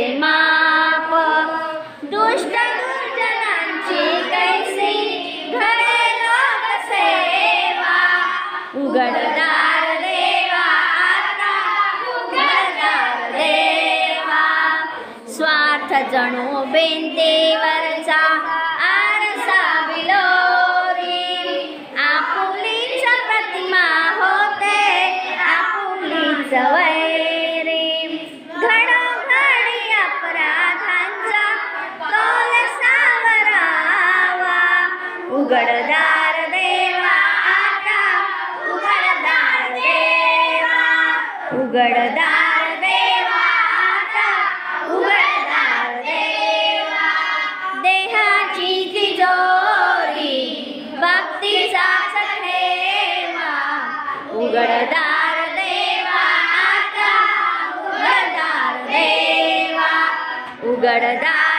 कैसे माप दुष्ट दुर्जनांची कैसी घडे लोक सेवा. उघडदार देवा आता उघडदार देवा. स्वार्थ जणू बेंतेवरचा उघडदार देवा आता उघडदार देवा उघडदार देवा आता उघडदार देवा. देहाची तिजोरी भक्तीचाच ठेवा उघडदार देवा आता उघडदार देवा. उघडदार